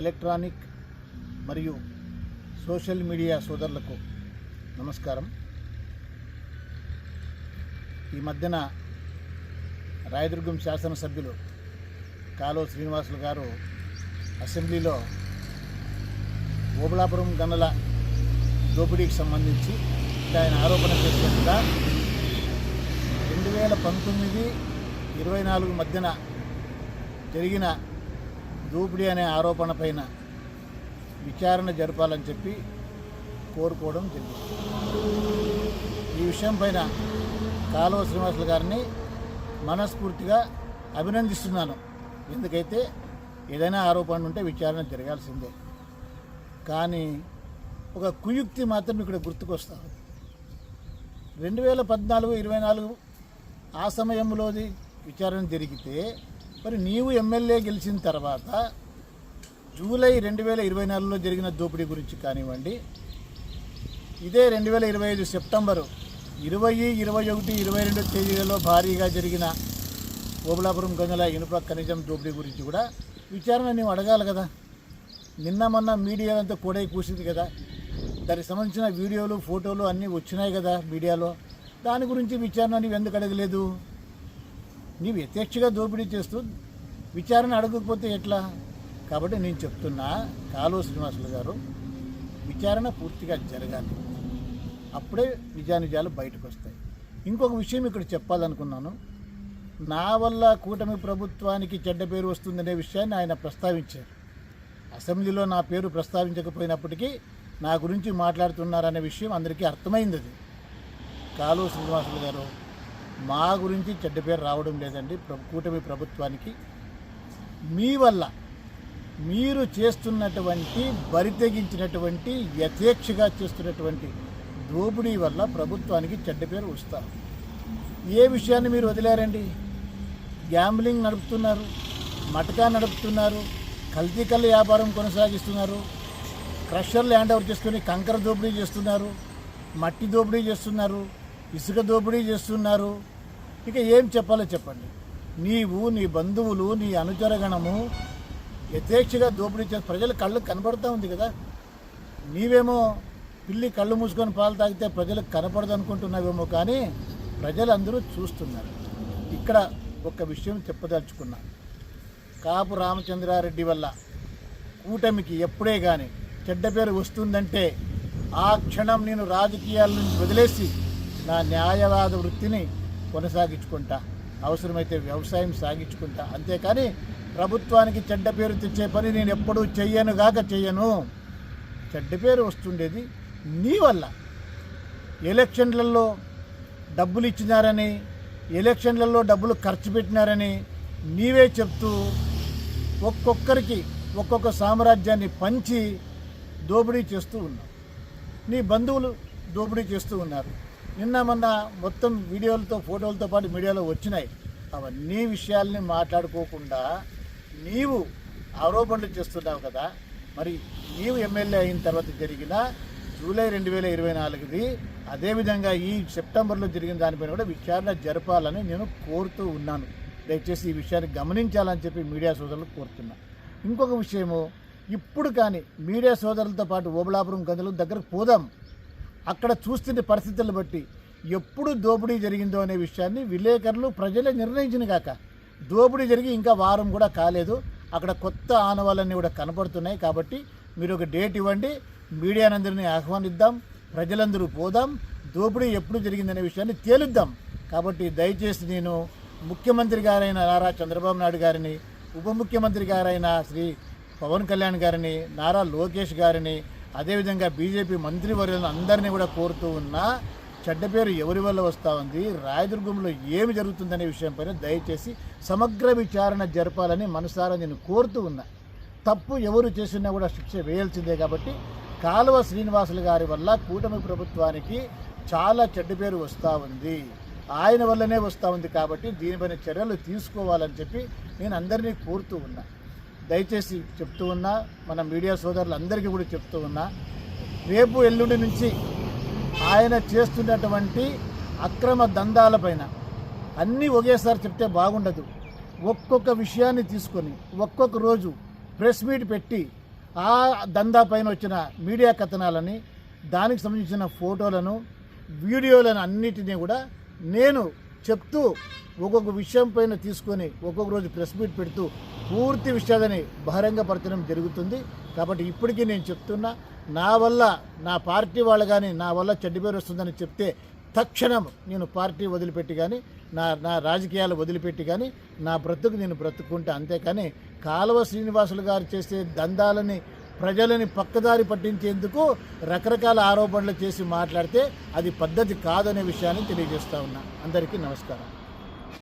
Electronic మరియు social media సోదరులకు నమస్కారం. ఈ మధ్యన రాయదుర్గం శాసనసభ్యులు కాలో శ్రీనివాసులు గారు అసెంబ్లీలో ఓబులాపురం గనుల దోపిడీకి సంబంధించి ఆయన ఆరోపణ చేసినట్టుగా రెండు వేల పంతొమ్మిది ఇరవై నాలుగు మధ్యన జరిగిన దోపిడీ అనే ఆరోపణ పైన విచారణ జరపాలని చెప్పి కోరుకోవడం జరిగింది. ఈ విషయం పైన కాలువ శ్రీనివాసులు గారిని మనస్ఫూర్తిగా అభినందిస్తున్నాను. ఎందుకైతే ఏదైనా ఆరోపణ ఉంటే విచారణ జరగాల్సిందే. కానీ ఒక కుయుక్తి మాత్రం ఇక్కడ గుర్తుకొస్తాను. రెండు వేల పద్నాలుగు ఇరవై నాలుగు ఆ సమయంలోది విచారణ జరిగితే మరి నీవు ఎమ్మెల్యే గెలిచిన తర్వాత జూలై రెండు వేల ఇరవై నాలుగులో జరిగిన దోపిడీ గురించి కానివ్వండి ఇదే రెండు వేల ఇరవై ఐదు సెప్టెంబరు ఇరవై ఇరవై ఒకటి ఇరవై రెండు తేదీలలో భారీగా జరిగిన ఓబులాపురం గంగల ఇనుప ఖనిజం దోపిడీ గురించి కూడా విచారణ నీవు అడగాలి కదా. నిన్న మొన్న మీడియాలంతా కూడా కూసింది కదా. దానికి సంబంధించిన వీడియోలు ఫోటోలు అన్నీ వచ్చినాయి కదా మీడియాలో. దాని గురించి విచారణ నీవు ఎందుకు అడగలేదు? నీవు యథేచ్ఛగా దోపిడీ చేస్తూ విచారణ అడగకపోతే ఎట్లా? కాబట్టి నేను చెప్తున్నా కాలువ శ్రీనివాసులు గారు విచారణ పూర్తిగా జరగాలి. అప్పుడే నిజానిజాలు బయటకు వస్తాయి ఇంకొక విషయం ఇక్కడ చెప్పాలనుకున్నాను. నా వల్ల కూటమి ప్రభుత్వానికి చెడ్డ పేరు వస్తుందనే విషయాన్ని ఆయన ప్రస్తావించారు. అసెంబ్లీలో నా పేరు ప్రస్తావించకపోయినప్పటికీ నా గురించి మాట్లాడుతున్నారనే విషయం అందరికీ అర్థమైంది అది. కాలువ శ్రీనివాసులు గారు మా గురించి చెడ్డ పేరు రావడం లేదండి. కూటమి ప్రభుత్వానికి. మీ వల్ల మీరు చేస్తున్నటువంటి బరితెగించినటువంటి యథేక్షగా చేస్తున్నటువంటి దోపిడీ వల్ల ప్రభుత్వానికి చెడ్డ పేరు వస్తారు. ఏ విషయాన్ని మీరు వదిలేరండి? గ్యాంబ్లింగ్ నడుపుతున్నారు మటకా నడుపుతున్నారు కల్తీ కళ్ళ వ్యాపారం కొనసాగిస్తున్నారు క్రషర్ ల్యాండ్ ఓవర్ చేసుకొని కంకర దోపిడీ చేస్తున్నారు మట్టి దోపిడీ చేస్తున్నారు ఇసుక దోపిడీ చేస్తున్నారు. ఇక ఏం చెప్పాలో చెప్పండి. నీవు నీ బంధువులు నీ అనుచరగణము యథేచ్ఛగా దోపిడీ చేసి ప్రజల కళ్ళు కనపడుతూ ఉంది కదా. నీవేమో పిల్లి కళ్ళు మూసుకొని పాలు తాగితే ప్రజలకు కనపడదు అనుకుంటున్నావేమో కానీ ప్రజలందరూ చూస్తున్నారు. ఇక్కడ ఒక విషయం చెప్పదలుచుకున్నా. కాపు రామచంద్రారెడ్డి వల్ల కూటమికి ఎప్పుడే కానీ చెడ్డ పేరు వస్తుందంటే ఆ క్షణం నేను రాజకీయాల నుంచి వదిలేసి నా న్యాయవాద వృత్తిని కొనసాగించుకుంటా. అవసరమైతే వ్యవసాయం సాగించుకుంటా. అంతేకాని ప్రభుత్వానికి చెడ్డ పేరు తెచ్చే పని నేను ఎప్పుడూ చెయ్యను గాక చెయ్యను. చెడ్డ పేరు వస్తుండేది నీ వల్ల. ఎలక్షన్లలో డబ్బులు ఇచ్చినారని ఎలక్షన్లలో డబ్బులు ఖర్చు పెట్టినారని నీవే చెప్తూ ఒక్కొక్కరికి ఒక్కొక్క సామ్రాజ్యాన్ని పంచి దోపిడీ చేస్తూ ఉన్నావు. నీ బంధువులు దోపిడీ చేస్తూ ఉన్నారు. నిన్న మొన్న మొత్తం వీడియోలతో ఫోటోలతో పాటు మీడియాలో వచ్చినాయి. అవన్నీ విషయాల్ని మాట్లాడుకోకుండా నీవు ఆరోపణలు చేస్తున్నావు కదా మరి నీవు ఎమ్మెల్యే అయిన తర్వాత జరిగిన జూలై రెండు వేల ఇరవై నాలుగుది అదేవిధంగా ఈ సెప్టెంబర్లో జరిగిన దానిపైన కూడా విచారణ జరపాలని నేను కోరుతూ ఉన్నాను. దయచేసి ఈ విషయాన్ని గమనించాలని చెప్పి మీడియా సోదరులకు కోరుతున్నా. ఇంకొక విషయము ఇప్పుడు కానీ మీడియా సోదరులతో పాటు ఓబులాపురం గదులు దగ్గరకు పోదాం. అక్కడ చూస్తున్న పరిస్థితులను బట్టి ఎప్పుడు దోపిడీ జరిగిందో అనే విషయాన్ని విలేకరులు ప్రజలే నిర్ణయించిన కాక దోపిడీ జరిగి ఇంకా వారం కూడా కాలేదు. అక్కడ కొత్త ఆనవాళ్ళన్నీ కూడా కనపడుతున్నాయి కాబట్టి మీరు ఒక డేట్ ఇవ్వండి. మీడియానందరినీ ఆహ్వానిద్దాం. ప్రజలందరూ పోదాం. దోపిడీ ఎప్పుడు జరిగిందనే విషయాన్ని తేలుద్దాం. కాబట్టి దయచేసి నేను ముఖ్యమంత్రి గారైన నారా చంద్రబాబు నాయుడు గారిని ఉప ముఖ్యమంత్రి గారైన శ్రీ పవన్ కళ్యాణ్ గారిని నారా లోకేష్ గారిని అదేవిధంగా బీజేపీ మంత్రివర్యులను అందరినీ కూడా కోరుతూ ఉన్నా చెడ్డ పేరు ఎవరి వల్ల వస్తూ ఉంది? రాయదుర్గంలో ఏమి జరుగుతుందనే విషయంపైన దయచేసి సమగ్ర విచారణ జరపాలని మనసారా నేను కోరుతూ ఉన్నా. తప్పు ఎవరు చేసినా కూడా శిక్ష వేయాల్సిందే కాబట్టి కాలువ శ్రీనివాసులు గారి వల్ల కూటమి ప్రభుత్వానికి చాలా చెడ్డ పేరు వస్తూ ఉంది. ఆయన వల్లనే వస్తూ ఉంది కాబట్టి దీనిపైన చర్యలు తీసుకోవాలని చెప్పి నేను అందరినీ కోరుతూ ఉన్నా. దయచేసి చెప్తూ ఉన్నా మన మీడియా సోదరులందరికీ కూడా చెప్తూ ఉన్నా రేపు ఎల్లుండి నుంచి ఆయన చేస్తున్నటువంటి అక్రమ దందాలపైన అన్నీ ఒకేసారి చెప్తే బాగుండదు. ఒక్కొక్క విషయాన్ని తీసుకొని ఒక్కొక్క రోజు ప్రెస్ మీట్ పెట్టి ఆ దందా పైన వచ్చిన మీడియా కథనాలని దానికి సంబంధించిన ఫోటోలను వీడియోలను అన్నిటినీ కూడా నేను చెప్తూ ఒక్కొక్క విషయం పైన తీసుకొని ఒక్కొక్క రోజు ప్రెస్ మీట్ పెడుతూ పూర్తి విషయాలని బహిరంగపరచడం జరుగుతుంది. కాబట్టి ఇప్పటికీ నేను చెప్తున్నా నా వల్ల నా పార్టీ వాళ్ళు కానీ నా వల్ల చెడ్డ పేరు వస్తుందని చెప్తే తక్షణం నేను పార్టీ వదిలిపెట్టి కానీ నా నా రాజకీయాలు వదిలిపెట్టి కానీ నా బ్రతుకు నేను బ్రతుకుంటా. అంతేకాని కాలువ శ్రీనివాసులు గారు చేసే దందాలని ప్రజలని పక్కదారి పట్టించేందుకు రకరకాల ఆరోపణలు చేసి మాట్లాడితే అది పద్ధతి కాదనే విషయాన్ని తెలియజేస్తా ఉన్నా. అందరికీ నమస్కారం.